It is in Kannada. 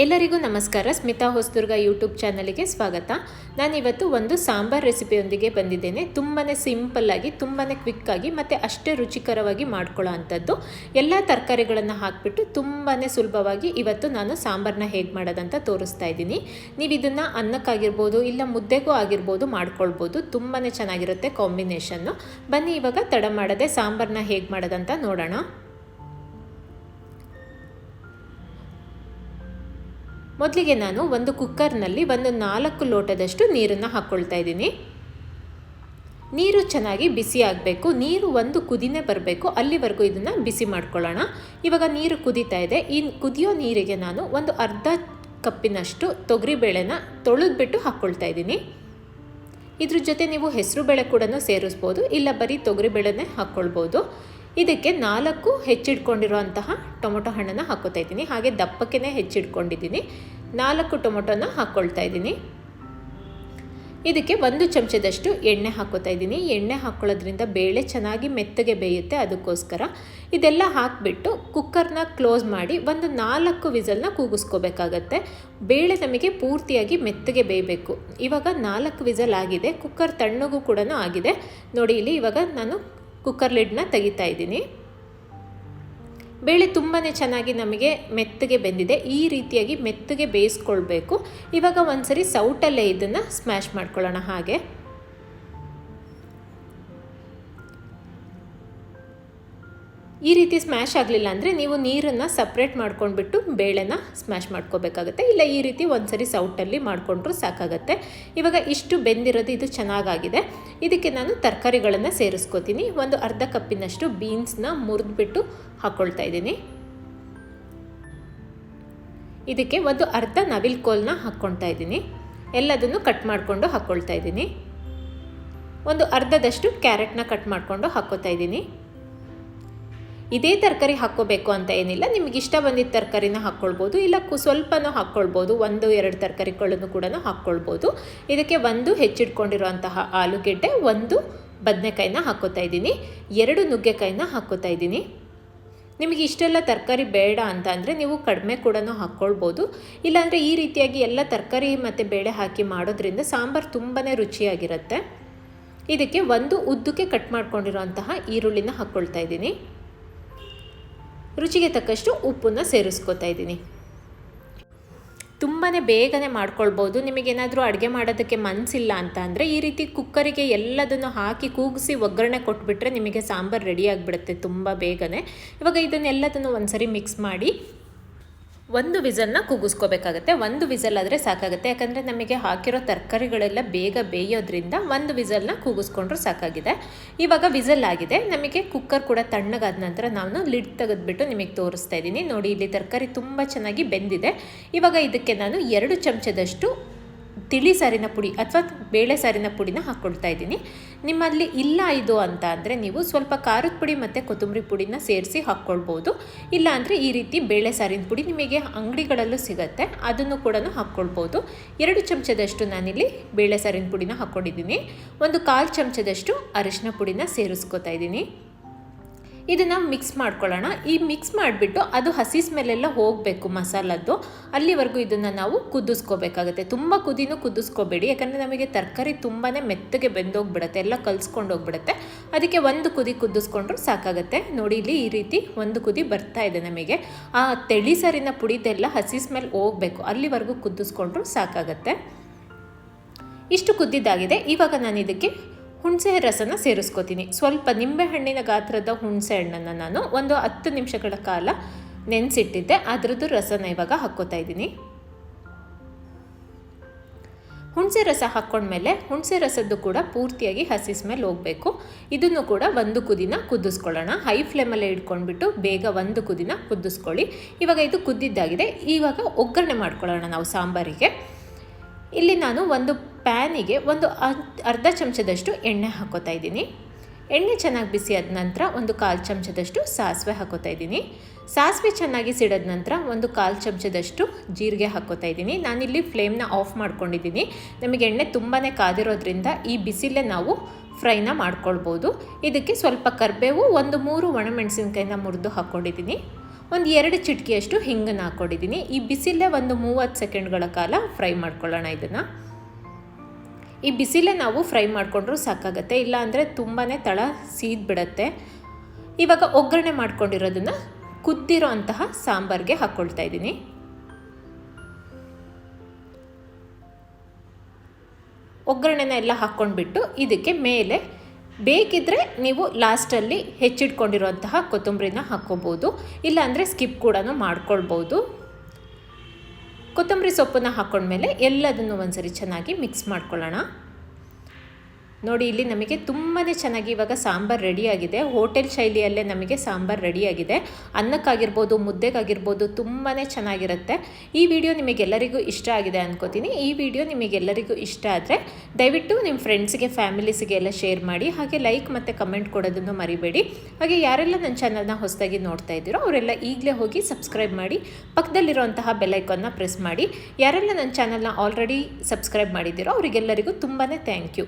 ಎಲ್ಲರಿಗೂ ನಮಸ್ಕಾರ. ಸ್ಮಿತಾ ಹೊಸದುರ್ಗ ಯೂಟ್ಯೂಬ್ ಚಾನಲಿಗೆ ಸ್ವಾಗತ. ನಾನಿವತ್ತು ಒಂದು ಸಾಂಬಾರ್ ರೆಸಿಪಿಯೊಂದಿಗೆ ಬಂದಿದ್ದೇನೆ. ತುಂಬಾ ಸಿಂಪಲ್ಲಾಗಿ ತುಂಬಾ ಕ್ವಿಕ್ಕಾಗಿ ಮತ್ತು ಅಷ್ಟೇ ರುಚಿಕರವಾಗಿ ಮಾಡ್ಕೊಳ್ಳೋ ಅಂಥದ್ದು. ಎಲ್ಲ ತರಕಾರಿಗಳನ್ನು ಹಾಕಿಬಿಟ್ಟು ತುಂಬಾ ಸುಲಭವಾಗಿ ಇವತ್ತು ನಾನು ಸಾಂಬಾರನ್ನ ಹೇಗೆ ಮಾಡೋದಂತ ತೋರಿಸ್ತಾ ಇದ್ದೀನಿ. ನೀವು ಇದನ್ನು ಅನ್ನಕ್ಕಾಗಿರ್ಬೋದು, ಇಲ್ಲ ಮುದ್ದೆಗೂ ಆಗಿರ್ಬೋದು ಮಾಡ್ಕೊಳ್ಬೋದು. ತುಂಬಾ ಚೆನ್ನಾಗಿರುತ್ತೆ ಕಾಂಬಿನೇಷನ್ನು. ಬನ್ನಿ ಇವಾಗ ತಡ ಮಾಡದೆ ಸಾಂಬಾರನ್ನ ಹೇಗೆ ಮಾಡೋದಂತ ನೋಡೋಣ. ಮೊದಲಿಗೆ ನಾನು ಒಂದು ಕುಕ್ಕರ್ನಲ್ಲಿ ಒಂದು ನಾಲ್ಕು ಲೋಟದಷ್ಟು ನೀರನ್ನು ಹಾಕ್ಕೊಳ್ತಾ ಇದ್ದೀನಿ. ನೀರು ಚೆನ್ನಾಗಿ ಬಿಸಿ ಆಗಬೇಕು. ನೀರು ಒಂದು ಕುದಿನೆ ಬರಬೇಕು. ಅಲ್ಲಿವರೆಗೂ ಇದನ್ನು ಬಿಸಿ ಮಾಡ್ಕೊಳ್ಳೋಣ. ಇವಾಗ ನೀರು ಕುದೀತಾ ಇದೆ. ಈ ಕುದಿಯೋ ನೀರಿಗೆ ನಾನು ಒಂದು ಅರ್ಧ ಕಪ್ಪಿನಷ್ಟು ತೊಗರಿಬೇಳೆನ ತೊಳೆದ್ಬಿಟ್ಟು ಹಾಕ್ಕೊಳ್ತಾ ಇದ್ದೀನಿ. ಇದ್ರ ಜೊತೆ ನೀವು ಹೆಸರು ಬೇಳೆ ಕೂಡ ಸೇರಿಸ್ಬೋದು. ಇಲ್ಲ ಬರೀ ತೊಗರಿಬೇಳೆನೇ ಹಾಕ್ಕೊಳ್ಬೋದು ಇದಕ್ಕೆ ನಾಲ್ಕು ಹೆಚ್ಚಿಟ್ಕೊಂಡಿರುವಂತಹ ಟೊಮೊಟೊ ಹಣ್ಣನ್ನು ಹಾಕೋತಾ ಇದ್ದೀನಿ. ಹಾಗೆ ದಪ್ಪಕ್ಕೇ ಹೆಚ್ಚಿಟ್ಕೊಂಡಿದ್ದೀನಿ. ನಾಲ್ಕು ಟೊಮೊಟೊನ ಹಾಕ್ಕೊಳ್ತಾ ಇದ್ದೀನಿ. ಇದಕ್ಕೆ ಒಂದು ಚಮಚದಷ್ಟು ಎಣ್ಣೆ ಹಾಕೋತಾ ಇದ್ದೀನಿ. ಎಣ್ಣೆ ಹಾಕ್ಕೊಳ್ಳೋದ್ರಿಂದ ಬೇಳೆ ಚೆನ್ನಾಗಿ ಮೆತ್ತಗೆ ಬೇಯುತ್ತೆ ಅದಕ್ಕೋಸ್ಕರ. ಇದೆಲ್ಲ ಹಾಕಿಬಿಟ್ಟು ಕುಕ್ಕರ್ನ ಕ್ಲೋಸ್ ಮಾಡಿ ಒಂದು ನಾಲ್ಕು ವಿಸಲ್ನ ಕೂಗಿಸ್ಕೋಬೇಕಾಗತ್ತೆ. ಬೇಳೆ ನಮಗೆ ಪೂರ್ತಿಯಾಗಿ ಮೆತ್ತಗೆ ಬೇಯಬೇಕು. ಇವಾಗ ನಾಲ್ಕು ವಿಸಲ್ ಆಗಿದೆ. ಕುಕ್ಕರ್ ತಣ್ಣಗೂ ಕೂಡ ಆಗಿದೆ. ನೋಡಿ, ಇಲ್ಲಿ ಇವಾಗ ನಾನು ಕುಕ್ಕರ್ ಲಿಡ್ನ ತೆಗಿತಾ ಇದ್ದೀನಿ. ಬೇಳೆ ತುಂಬಾ ಚೆನ್ನಾಗಿ ನಮಗೆ ಮೆತ್ತಗೆ ಬೆಂದಿದೆ. ಈ ರೀತಿಯಾಗಿ ಮೆತ್ತಗೆ ಬೇಯಿಸ್ಕೊಳ್ಬೇಕು. ಇವಾಗ ಒಂದ್ಸರಿ ಸೌಟಲ್ಲೇ ಇದನ್ನು ಸ್ಮ್ಯಾಶ್ ಮಾಡ್ಕೊಳ್ಳೋಣ ಹಾಗೆ. ಈ ರೀತಿ ಸ್ಮ್ಯಾಶ್ ಆಗಲಿಲ್ಲ ಅಂದರೆ ನೀವು ನೀರನ್ನು ಸಪ್ರೇಟ್ ಮಾಡ್ಕೊಂಡ್ಬಿಟ್ಟು ಬೇಳೆನ ಸ್ಮ್ಯಾಶ್ ಮಾಡ್ಕೋಬೇಕಾಗುತ್ತೆ. ಇಲ್ಲ ಈ ರೀತಿ ಒಂದ್ಸರಿ ಸೌಟಲ್ಲಿ ಮಾಡಿಕೊಂಡ್ರೂ ಸಾಕಾಗತ್ತೆ. ಇವಾಗ ಇಷ್ಟು ಬೆಂದಿರೋದು ಇದು ಚೆನ್ನಾಗಾಗಿದೆ. ಇದಕ್ಕೆ ನಾನು ತರಕಾರಿಗಳನ್ನು ಸೇರಿಸ್ಕೋತೀನಿ. ಒಂದು ಅರ್ಧ ಕಪ್ಪಿನಷ್ಟು ಬೀನ್ಸ್ನ ಮುರಿದ್ಬಿಟ್ಟು ಹಾಕ್ಕೊಳ್ತಾ ಇದ್ದೀನಿ. ಇದಕ್ಕೆ ಒಂದು ಅರ್ಧ ನವಿಲ್ ಕೋಲ್ನ ಹಾಕ್ಕೊಳ್ತಾ ಇದ್ದೀನಿ. ಎಲ್ಲದನ್ನು ಕಟ್ ಮಾಡಿಕೊಂಡು ಹಾಕ್ಕೊಳ್ತಾ ಇದ್ದೀನಿ. ಒಂದು ಅರ್ಧದಷ್ಟು ಕ್ಯಾರೆಟ್ನ ಕಟ್ ಮಾಡಿಕೊಂಡು ಹಾಕ್ಕೋತಾ ಇದ್ದೀನಿ. ಇದೇ ತರಕಾರಿ ಹಾಕ್ಕೋಬೇಕು ಅಂತ ಏನಿಲ್ಲ. ನಿಮಗೆ ಇಷ್ಟ ಬಂದಿದ್ದ ತರಕಾರಿನ ಹಾಕ್ಕೊಳ್ಬೋದು. ಇಲ್ಲ ಕು, ಸ್ವಲ್ಪನೂ ಹಾಕ್ಕೊಳ್ಬೋದು. ಒಂದು, ಎರಡು ತರಕಾರಿಗಳನ್ನು ಕೂಡ ಹಾಕ್ಕೊಳ್ಬೋದು. ಇದಕ್ಕೆ ಒಂದು ಹೆಚ್ಚಿಟ್ಕೊಂಡಿರುವಂತಹ ಆಲೂಗೆಡ್ಡೆ, ಒಂದು ಬದನೆಕಾಯಿನ ಹಾಕ್ಕೋತಾ ಇದ್ದೀನಿ. ಎರಡು ನುಗ್ಗೆಕಾಯಿನ ಹಾಕ್ಕೋತಾ ಇದ್ದೀನಿ. ನಿಮಗೆ ಇಷ್ಟೆಲ್ಲ ತರಕಾರಿ ಬೇಡ ಅಂತ ಅಂದರೆ ನೀವು ಕಡಿಮೆ ಕೂಡ ಹಾಕ್ಕೊಳ್ಬೋದು. ಇಲ್ಲಾಂದರೆ ಈ ರೀತಿಯಾಗಿ ಎಲ್ಲ ತರಕಾರಿ ಮತ್ತು ಬೇಳೆ ಹಾಕಿ ಮಾಡೋದ್ರಿಂದ ಸಾಂಬಾರು ತುಂಬಾ ರುಚಿಯಾಗಿರುತ್ತೆ. ಇದಕ್ಕೆ ಒಂದು ಉದ್ದಕ್ಕೆ ಕಟ್ ಮಾಡ್ಕೊಂಡಿರೋಂತಹ ಈರುಳ್ಳಿನ ಹಾಕ್ಕೊಳ್ತಾ ಇದ್ದೀನಿ. ರುಚಿಗೆ ತಕ್ಕಷ್ಟು ಉಪ್ಪನ್ನು ಸೇರಿಸ್ಕೊತಾ ಇದ್ದೀನಿ. ತುಂಬಾ ಬೇಗನೆ ಮಾಡ್ಕೊಳ್ಬೋದು. ನಿಮಗೇನಾದರೂ ಅಡುಗೆ ಮಾಡೋದಕ್ಕೆ ಮನಸ್ಸಿಲ್ಲ ಅಂತ ಅಂದರೆ ಈ ರೀತಿ ಕುಕ್ಕರಿಗೆ ಎಲ್ಲದನ್ನು ಹಾಕಿ ಕೂಗಿಸಿ ಒಗ್ಗರಣೆ ಕೊಟ್ಬಿಟ್ರೆ ನಿಮಗೆ ಸಾಂಬಾರು ರೆಡಿ ಆಗಿಬಿಡುತ್ತೆ ತುಂಬ ಬೇಗನೆ. ಇವಾಗ ಇದನ್ನೆಲ್ಲದನ್ನು ಒಂದ್ಸರಿ ಮಿಕ್ಸ್ ಮಾಡಿ ಒಂದು ವಿಸಲ್ನ ಕೂಗಿಸ್ಕೋಬೇಕಾಗತ್ತೆ ಒಂದು ವಿಸಲ್ ಆದರೆ ಸಾಕಾಗುತ್ತೆ. ಯಾಕಂದರೆ ನಮಗೆ ಹಾಕಿರೋ ತರಕಾರಿಗಳೆಲ್ಲ ಬೇಗ ಬೇಯೋದ್ರಿಂದ ಒಂದು ವಿಸಲ್ನ ಕೂಗಿಸ್ಕೊಂಡ್ರು ಸಾಕಾಗಿದೆ. ಇವಾಗ ವಿಸಲ್ ಆಗಿದೆ. ನಮಗೆ ಕುಕ್ಕರ್ ಕೂಡ ತಣ್ಣಗಾದ ನಂತರ ನಾನು ಲಿಡ್ ತೆಗೆದ್ಬಿಟ್ಟು ನಿಮಗೆ ತೋರಿಸ್ತಾ ಇದ್ದೀನಿ. ನೋಡಿ, ಇಲ್ಲಿ ತರಕಾರಿ ತುಂಬ ಚೆನ್ನಾಗಿ ಬೆಂದಿದೆ. ಇವಾಗ ಇದಕ್ಕೆ ನಾನು ಎರಡು ಚಮಚದಷ್ಟು ತಿಳಿ ಸಾರಿನ ಪುಡಿ ಅಥವಾ ಬೇಳೆ ಸಾರಿನ ಪುಡಿನ ಹಾಕ್ಕೊಳ್ತಾ ಇದ್ದೀನಿ. ನಿಮ್ಮಲ್ಲಿ ಇಲ್ಲ ಇದು ಅಂತ ಅಂದರೆ ನೀವು ಸ್ವಲ್ಪ ಖಾರದ ಪುಡಿ ಮತ್ತು ಕೊತ್ತಂಬರಿ ಪುಡಿನ ಸೇರಿಸಿ ಹಾಕ್ಕೊಳ್ಬೋದು ಇಲ್ಲ ಅಂದರೆ ಈ ರೀತಿ ಬೇಳೆ ಸಾರಿನ ಪುಡಿ ನಿಮಗೆ ಅಂಗಡಿಗಳಲ್ಲೂ ಸಿಗುತ್ತೆ. ಅದನ್ನು ಕೂಡ ಹಾಕ್ಕೊಳ್ಬೋದು ಎರಡು ಚಮಚದಷ್ಟು ನಾನಿಲ್ಲಿ ಬೇಳೆ ಸಾರಿನ ಪುಡಿನ ಹಾಕ್ಕೊಂಡಿದ್ದೀನಿ ಒಂದು ಕಾಲು ಚಮಚದಷ್ಟು ಅರಿಶಿನ ಪುಡಿನ ಸೇರಿಸ್ಕೊತಾ ಇದ್ದೀನಿ. ಇದನ್ನು ಮಿಕ್ಸ್ ಮಾಡ್ಕೊಳ್ಳೋಣ. ಈ ಮಿಕ್ಸ್ ಮಾಡಿಬಿಟ್ಟು ಅದು ಹಸಿ ಸ್ಮೆಲ್ಲೆಲ್ಲ ಹೋಗಬೇಕು ಮಸಾಲದ್ದು. ಅಲ್ಲಿವರೆಗೂ ಇದನ್ನು ನಾವು ಕುದಿಸ್ಕೋಬೇಕಾಗುತ್ತೆ. ತುಂಬ ಕುದಿನೂ ಕುದಿಸ್ಕೋಬೇಡಿ. ಯಾಕಂದರೆ ನಮಗೆ ತರಕಾರಿ ತುಂಬಾ ಮೆತ್ತಗೆ ಬೆಂದೋಗ್ಬಿಡುತ್ತೆ. ಎಲ್ಲ ಕಲಿಸ್ಕೊಂಡು ಹೋಗ್ಬಿಡುತ್ತೆ ಅದಕ್ಕೆ ಒಂದು ಕುದಿ ಕುದಿಸ್ಕೊಂಡ್ರೂ ಸಾಕಾಗುತ್ತೆ. ನೋಡಿ, ಇಲ್ಲಿ ಈ ರೀತಿ ಒಂದು ಕುದಿ ಬರ್ತಾ ಇದೆ ನಮಗೆ. ಆ ತೆಳಿ ಸರಿನ ಪುಡಿದೆಲ್ಲ ಹಸಿ ಸ್ಮೆಲ್ ಹೋಗಬೇಕು. ಅಲ್ಲಿವರೆಗೂ ಕುದಿಸ್ಕೊಂಡ್ರೂ ಸಾಕಾಗುತ್ತೆ. ಇಷ್ಟು ಕುದ್ದಿದ್ದಾಗಿದೆ. ಇವಾಗ ನಾನು ಇದಕ್ಕೆ ಹುಣಸೆ ರಸನ ಸೇರಿಸ್ಕೋತೀನಿ. ಸ್ವಲ್ಪ ನಿಂಬೆಹಣ್ಣಿನ ಗಾತ್ರದ ಹುಣಸೆ ಹಣ್ಣನ್ನು ನಾನು ಒಂದು ಹತ್ತು ನಿಮಿಷಗಳ ಕಾಲ ನೆನೆಸಿಟ್ಟಿದ್ದೆ. ಅದರದ್ದು ರಸನ ಇವಾಗ ಹಾಕ್ಕೋತಾ ಇದ್ದೀನಿ. ಹುಣಸೆ ರಸ ಹಾಕ್ಕೊಂಡ್ಮೇಲೆ ಹುಣಸೆ ರಸದ್ದು ಕೂಡ ಪೂರ್ತಿಯಾಗಿ ಹಸಿ ಸ್ಮೆಲ್ ಹೋಗಬೇಕು. ಇದನ್ನು ಕೂಡ ಒಂದು ಕುದಿನ ಕುದಿಸ್ಕೊಳ್ಳೋಣ. ಹೈ ಫ್ಲೇಮಲ್ಲೇ ಇಟ್ಕೊಂಡ್ಬಿಟ್ಟು ಬೇಗ ಒಂದು ಕುದಿನ ಕುದಿಸ್ಕೊಳ್ಳಿ. ಇವಾಗ ಇದು ಕುದ್ದಿದ್ದಾಗಿದೆ. ಇವಾಗ ಒಗ್ಗರಣೆ ಮಾಡ್ಕೊಳ್ಳೋಣ ನಾವು ಸಾಂಬಾರಿಗೆ. ಇಲ್ಲಿ ನಾನು ಒಂದು ಪ್ಯಾನಿಗೆ ಒಂದು ಅರ್ಧ ಚಮಚದಷ್ಟು ಎಣ್ಣೆ ಹಾಕೋತಾ ಇದ್ದೀನಿ. ಎಣ್ಣೆ ಚೆನ್ನಾಗಿ ಬಿಸಿ ಆದ ನಂತರ ಒಂದು ಕಾಲು ಚಮಚದಷ್ಟು ಸಾಸಿವೆ ಹಾಕೋತಾ ಇದ್ದೀನಿ. ಸಾಸಿವೆ ಚೆನ್ನಾಗಿ ಸಿಡದ ನಂತರ ಒಂದು ಕಾಲು ಚಮಚದಷ್ಟು ಜೀರಿಗೆ ಹಾಕೋತಾ ಇದ್ದೀನಿ. ನಾನಿಲ್ಲಿ ಫ್ಲೇಮ್ನ ಆಫ್ ಮಾಡ್ಕೊಂಡಿದ್ದೀನಿ. ನಮಗೆ ಎಣ್ಣೆ ತುಂಬಾ ಕಾದಿರೋದ್ರಿಂದ ಈ ಬಿಸಿಲೇ ನಾವು ಫ್ರೈನ ಮಾಡ್ಕೊಳ್ಬೋದು. ಇದಕ್ಕೆ ಸ್ವಲ್ಪ ಕರಿಬೇವು ಒಂದು ಮೂರು ಒಣಮೆಣಸಿನ್ಕಾಯಿನ ಮುರಿದು ಹಾಕ್ಕೊಂಡಿದ್ದೀನಿ ಒಂದು ಎರಡು ಚಿಟಕಿಯಷ್ಟು ಹಿಂಗನ್ನು ಹಾಕ್ಕೊಂಡಿದ್ದೀನಿ ಈ ಬಿಸಿಲೇ ಒಂದು ಮೂವತ್ತು ಸೆಕೆಂಡ್ಗಳ ಕಾಲ ಫ್ರೈ ಮಾಡ್ಕೊಳ್ಳೋಣ ಇದನ್ನು. ಈ ಬಿಸಿಲೇ ನಾವು ಫ್ರೈ ಮಾಡಿಕೊಂಡ್ರೂ ಸಾಕಾಗತ್ತೆ, ಇಲ್ಲ ಅಂದರೆ ತುಂಬಾ ತಳ ಸೀದ್ಬಿಡತ್ತೆ. ಇವಾಗ ಒಗ್ಗರಣೆ ಮಾಡ್ಕೊಂಡಿರೋದನ್ನು ಕುದ್ದಿರೋ ಅಂತಹ ಸಾಂಬಾರಿಗೆ ಹಾಕ್ಕೊಳ್ತಾ ಇದ್ದೀನಿ ಒಗ್ಗರಣೆನ ಎಲ್ಲ ಹಾಕ್ಕೊಂಡ್ಬಿಟ್ಟು ಇದಕ್ಕೆ ಮೇಲೆ ಬೇಕಿದ್ದರೆ ನೀವು ಲಾಸ್ಟಲ್ಲಿ ಹೆಚ್ಚಿಟ್ಕೊಂಡಿರುವಂತಹ ಕೊತ್ತಂಬರಿನ ಹಾಕ್ಕೋಬೋದು, ಇಲ್ಲಾಂದರೆ ಸ್ಕಿಪ್ ಕೂಡ ಮಾಡ್ಕೊಳ್ಬೋದು. ಕೊತ್ತಂಬರಿ ಸೊಪ್ಪನ್ನು ಹಾಕ್ಕೊಂಡ್ಮೇಲೆ ಎಲ್ಲದನ್ನು ಒಂದ್ಸರಿ ಚೆನ್ನಾಗಿ ಮಿಕ್ಸ್ ಮಾಡ್ಕೊಳ್ಳೋಣ. ನೋಡಿ, ಇಲ್ಲಿ ನಮಗೆ ತುಂಬಾ ಚೆನ್ನಾಗಿ ಇವಾಗ ಸಾಂಬಾರು ರೆಡಿಯಾಗಿದೆ. ಹೋಟೆಲ್ ಶೈಲಿಯಲ್ಲೇ ನಮಗೆ ಸಾಂಬಾರು ರೆಡಿಯಾಗಿದೆ. ಅನ್ನಕ್ಕಾಗಿರ್ಬೋದು, ಮುದ್ದೆಗಾಗಿರ್ಬೋದು ತುಂಬಾ ಚೆನ್ನಾಗಿರುತ್ತೆ. ಈ ವಿಡಿಯೋ ನಿಮಗೆಲ್ಲರಿಗೂ ಇಷ್ಟ ಆಗಿದೆ ಅನ್ಕೋತೀನಿ. ಈ ವಿಡಿಯೋ ನಿಮಗೆಲ್ಲರಿಗೂ ಇಷ್ಟ ಆದರೆ ದಯವಿಟ್ಟು ನಿಮ್ಮ ಫ್ರೆಂಡ್ಸ್ಗೆ, ಫ್ಯಾಮಿಲೀಸ್ಗೆ ಎಲ್ಲ ಶೇರ್ ಮಾಡಿ, ಹಾಗೆ ಲೈಕ್ ಮತ್ತು ಕಮೆಂಟ್ ಕೊಡೋದನ್ನು ಮರಿಬೇಡಿ. ಹಾಗೆ ಯಾರೆಲ್ಲ ನನ್ನ ಚಾನಲ್ನ ಹೊಸದಾಗಿ ನೋಡ್ತಾ ಇದ್ದೀರೋ, ಅವರೆಲ್ಲ ಈಗಲೇ ಹೋಗಿ ಸಬ್ಸ್ಕ್ರೈಬ್ ಮಾಡಿ, ಪಕ್ಕದಲ್ಲಿರುವಂತಹ ಬೆಲ್ಲೈಕನ್ನ ಪ್ರೆಸ್ ಮಾಡಿ. ಯಾರೆಲ್ಲ ನನ್ನ ಚಾನಲ್ನ ಆಲ್ರೆಡಿ ಸಬ್ಸ್ಕ್ರೈಬ್ ಮಾಡಿದ್ದೀರೋ, ಅವರಿಗೆಲ್ಲರಿಗೂ ತುಂಬಾ ಥ್ಯಾಂಕ್ ಯು.